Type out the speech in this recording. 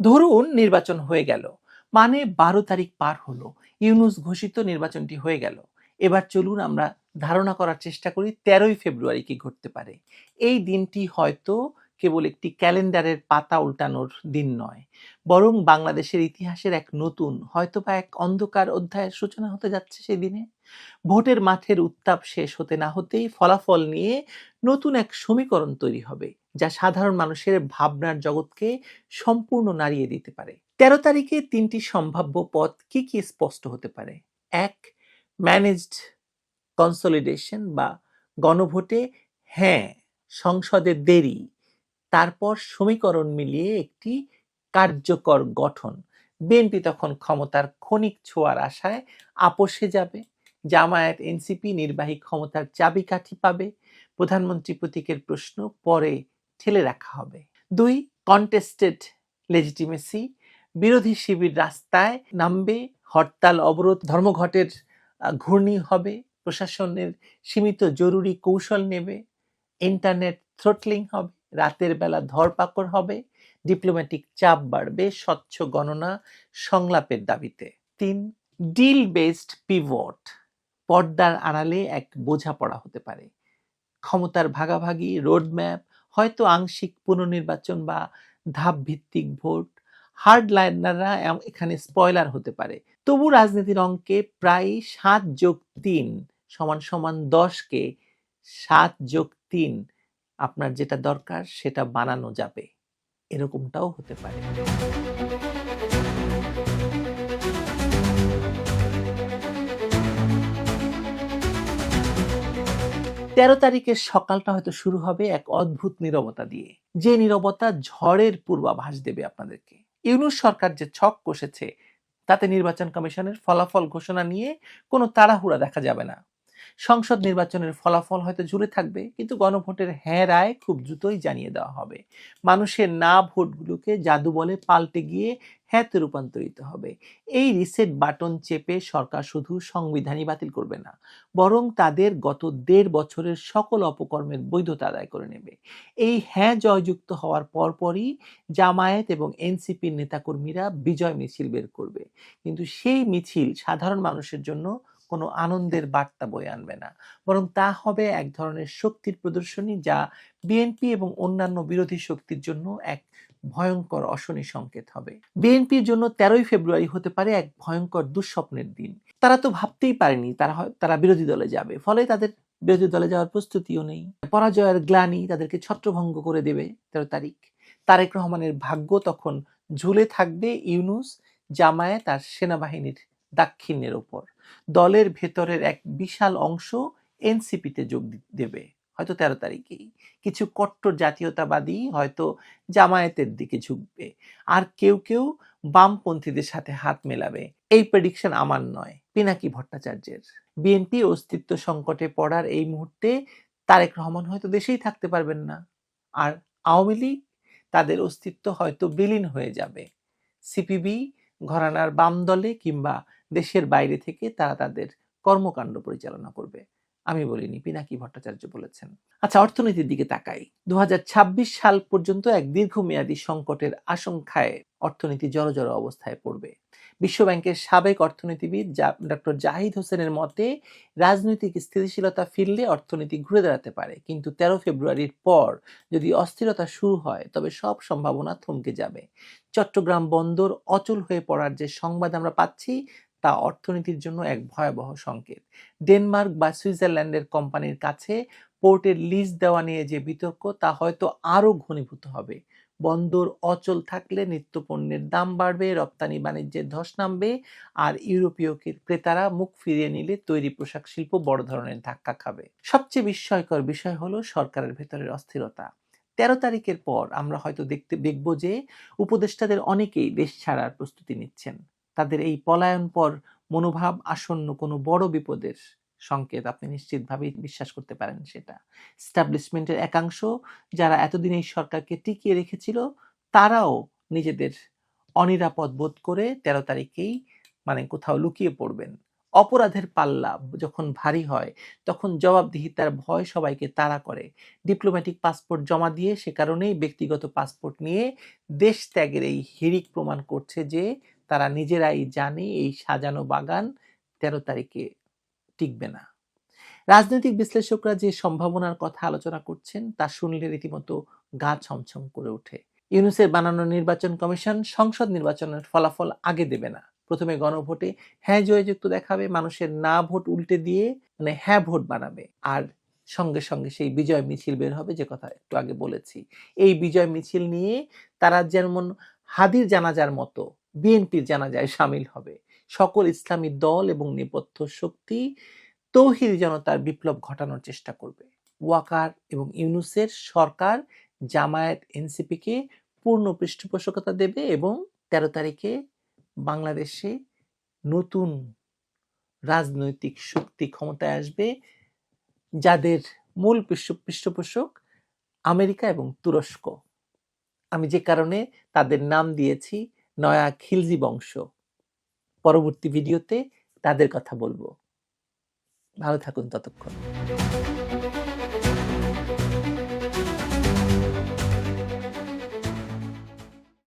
ধরুন নির্বাচন হয়ে গেল মানে বারো তারিখ পার হলো, ইউনুস ঘোষিত নির্বাচনটি হয়ে গেল। এবার চলুন আমরা ধারণা করার চেষ্টা করি তেরোই ফেব্রুয়ারি কি ঘটতে পারে। এই দিনটি হয়তো কেবল একটি ক্যালেন্ডারের পাতা উল্টানোর দিন নয়, বরং বাংলাদেশের ইতিহাসের এক নতুন হয়তো বা এক অন্ধকার অধ্যায়ের সূচনা হতে যাচ্ছে সেই দিনে। ভোটের মাঠের উত্তাপ শেষ হতে না হতেই ফলাফল নিয়ে নতুন এক সমীকরণ তৈরি হবে, যা সাধারণ মানুষের ভাবনার জগৎকে সম্পূর্ণ নাড়িয়ে দিতে পারে। তেরো তারিখে তিনটি সম্ভাব্য পথ কি কি স্পষ্ট হতে পারে? এক ম্যানেজড কনসলিডেশন বা গণভোটে হ্যাঁ সংসদে দেরি। তারপর সমীকরণ মিলিয়ে একটি কার্যকর গঠন। বিএনপি তখন ক্ষমতার ক্ষণিক ছোঁয়ার আশায় আপোষে যাবে। জামায়াত এনসিপি নির্বাহী ক্ষমতার চাবিকাঠি পাবে। প্রধানমন্ত্রী প্রতীকের প্রশ্ন পরে ঠেলে রাখা হবে। দুই কন্টেস্টেড লেজিটিমেসি বিরোধী শিবির রাস্তায় নামবে, হরতাল, অবরোধ, ধর্মঘটের ঘূর্ণি হবে, প্রশাসনের সীমিত জরুরি কৌশল নেবে ইন্টারনেট থ্রোটলিং হবে রাতের বেলা ধরপাকড় হবে ডিপ্লোম্যাটিক চাপ বাড়বে, স্বচ্ছ গণনা, সংলাপের দাবিতে। তিন ডিল বেসড পিভট পর্দার আড়ালে এক বোঝাপড়া হতে পারে। ক্ষমতার ভাগাভাগি রোডম্যাপ হয়তো আংশিক পুনর্নির্বাচন বা ধাপ ভিত্তিক ভোট। হার্ড লাইনাররা এখানে স্পয়লার হতে পারে। তবু রাজনীতির অঙ্কে প্রায় সাত যোগ তিন সমান সমান দশকে সাত যোগ তিন আপনার যেটা দরকার সেটা বানানো যাবে। এরকমটাও হতে পারে। তেরো তারিখের সকালটা হয়তো শুরু হবে এক অদ্ভুত নীরবতা দিয়ে। যে নীরবতা ঝড়ের পূর্বাভাস দেবে আপনাদেরকে। ইউনুস সরকার যে ছক কষেছে, তাতে নির্বাচন কমিশনের ফলাফল ঘোষণা নিয়ে কোনো তাড়াহুড়া দেখা যাবে না। সংসদ নির্বাচনের ফলাফল হয়তো ঝুলে থাকবে, কিন্তু গণভোটের হ্যাঁ রায় খুব দ্রুতই জানিয়ে দেওয়া হবে। মানুষের না ভোটগুলোকে জাদু বলে পাল্টে গিয়ে হ্যাঁতে রূপান্তরিত হবে। এই রিসেট বাটন চেপে সরকার শুধু সংবিধানই বাতিল করবে না, বরং তাদের গত দেড় বছরের সকল অপকর্মের বৈধতা আদায় করে নেবে। এই হ্যাঁ জয়যুক্ত হওয়ার পরপরই জামায়াত এবং এনসিপির নেতাকর্মীরা বিজয় মিছিল বের করবে। কিন্তু সেই মিছিল সাধারণ মানুষের জন্য কোনো আনন্দের বার্তা বয়ে আনবে না। বরং তা হবে এক ধরনের শক্তির প্রদর্শনী যা বিএনপি এবং অন্যান্য বিরোধী শক্তির জন্য এক ভয়ঙ্কর অশনি সংকেত হবে। বিএনপির জন্য তেরোই ফেব্রুয়ারি হতে পারে এক ভয়ঙ্কর দুঃস্বপ্নের দিন। তারা তো ভাবতেই পারেনি তারা তারা বিরোধী দলে যাবে। ফলে তাদের বিরোধী দলে যাওয়ার প্রস্তুতিও নেই। পরাজয়ের গ্লানি তাদেরকে ছত্রভঙ্গ করে দেবে তেরো তারিখ। তারেক রহমানের ভাগ্য তখন ঝুলে থাকবে ইউনুস জামায়াত আর সেনাবাহিনীর দাক্ষিণ্যের ওপর। দলের ভেতরের এক বিশাল অংশ এনসিপিতে যোগ দেবে। হয়তো তেরো তারিখেই। কিছু কট্টর জাতীয়তাবাদী হয়তো জামায়াতের দিকে ঝুঁকবে। আর কেউ কেউ বামপন্থীদের সাথে হাত মেলাবে। এই প্রেডিকশন আমার নয়, পিনাকি ভট্টাচার্যের। বিএনপি অস্তিত্ব সংকটে পড়ার এই মুহূর্তে তারেক রহমান হয়তো দেশেই থাকতে পারবেন না। আর আওয়ামী লীগ তাদের অস্তিত্ব হয়তো বিলীন হয়ে যাবে। সিপিবি ঘরানার বাম দলে কিংবা দেশের বাইরে থেকে তারা তাদের কর্মকাণ্ড পরিচালনা করবে। আমি বলিনি, পিনাকি ভট্টাচার্য বলেছেন। আচ্ছা অর্থনীতির দিকে তাকাই। দু সাল পর্যন্ত এক দীর্ঘমেয়াদী সংকটের আশঙ্কায় অর্থনীতি জড়জড় অবস্থায় পড়বে। বিশ্বব্যাংকের সাবেক অর্থনীতিবিদ ডক্টর জাহিদ হোসেনের মতে, রাজনৈতিক স্থিতিশীলতা ফিরলে অর্থনীতি ঘুরে দাঁড়াতে পারে। কিন্তু তেরো ফেব্রুয়ারির পর যদি অস্থিরতা শুরু হয়, তবে সব সম্ভাবনা থমকে যাবে। চট্টগ্রাম বন্দর অচল হয়ে পড়ার যে সংবাদ আমরা পাচ্ছি তা অর্থনীতির জন্য এক ভয়াবহ সংকেত। ডেনমার্ক বা সুইজারল্যান্ডের কোম্পানির কাছে পোর্টের লিজ দেওয়া নিয়ে যে বিতর্ক, তা হয়তো আরও ঘনীভূত হবে। বন্দর অচল থাকলে নিত্যপণ্যের দাম বাড়বে, রপ্তানি বাণিজ্যের ধস নামবে, আর ইউরোপীয় ক্রেতারা মুখ ফিরিয়ে নিলে তৈরি পোশাক শিল্প বড় ধরনের ধাক্কা খাবে। সবচেয়ে বিস্ময়কর বিষয় হলো সরকারের ভেতরের অস্থিরতা। তেরো তারিখের পর আমরা হয়তো দেখতে দেখব যে উপদেষ্টাদের অনেকেই দেশ ছাড়ার প্রস্তুতি নিচ্ছেন। তাদের এই পলায়ন পর মনোভাব আসন্ন কোনো বড় বিপদের সংকেত আপনি নিশ্চিতভাবেই বিশ্বাস করতে পারেন সেটা। স্টাবলিশমেন্টের একাংশ যারা এতদিন এই সরকারকে টিকিয়ে রেখেছিল, তারাও নিজেদের অনিরাপদ বোধ করে তেরো তারিখেই মানে কোথাও লুকিয়ে পড়বেন। অপরাধের পাল্লা যখন ভারী হয়, তখন জবাবদিহিতার ভয় সবাইকে তাড়া করে। ডিপ্লোম্যাটিক পাসপোর্ট জমা দিয়ে সে কারণেই ব্যক্তিগত পাসপোর্ট নিয়ে দেশ ত্যাগের এই হিড়িক প্রমাণ করছে যে তারা নিজেরাই জানে এই সাজানো বাগান তেরো তারিখে টিকবে না। রাজনৈতিক বিশ্লেষকরা যে সম্ভাবনার কথা আলোচনা করছেন, তা শুনলে রীতিমতো গা ছমছম করে ওঠে। ইউনুসের বানানো নির্বাচন কমিশন সংসদ নির্বাচনের ফলাফল আগে দেবে না। প্রথমে গণভোটে হ্যাঁ জয়যুক্ত দেখাবে, মানুষের না ভোট উল্টে দিয়ে মানে হ্যাঁ ভোট বানাবে। আর সঙ্গে সঙ্গে সেই বিজয় মিছিল বের হবে, যে কথা একটু আগে বলেছি। এই বিজয় মিছিল নিয়ে তারা যেমন হাদির জানাজার মতো বিএনপির জানাজায় সামিল হবে। সকল ইসলামী দল এবং নেপথ্য শক্তি তৌহিদ জনতার বিপ্লব ঘটানোর চেষ্টা করবে। ওয়াকার এবং ইউনুসের সরকার জামায়াত এনসিপিকে পূর্ণ পৃষ্ঠপোষকতা দেবে এবং তেরো তারিখে বাংলাদেশে নতুন রাজনৈতিক শক্তি ক্ষমতায় আসবে, যাদের মূল পৃষ্ঠপোষক আমেরিকা এবং তুরস্ক। আমি যে কারণে তাদের নাম দিয়েছি নয়া খিলজি বংশ। পরবর্তী ভিডিওতে তাদের কথা বলব। ভালো থাকুন ততক্ষণ।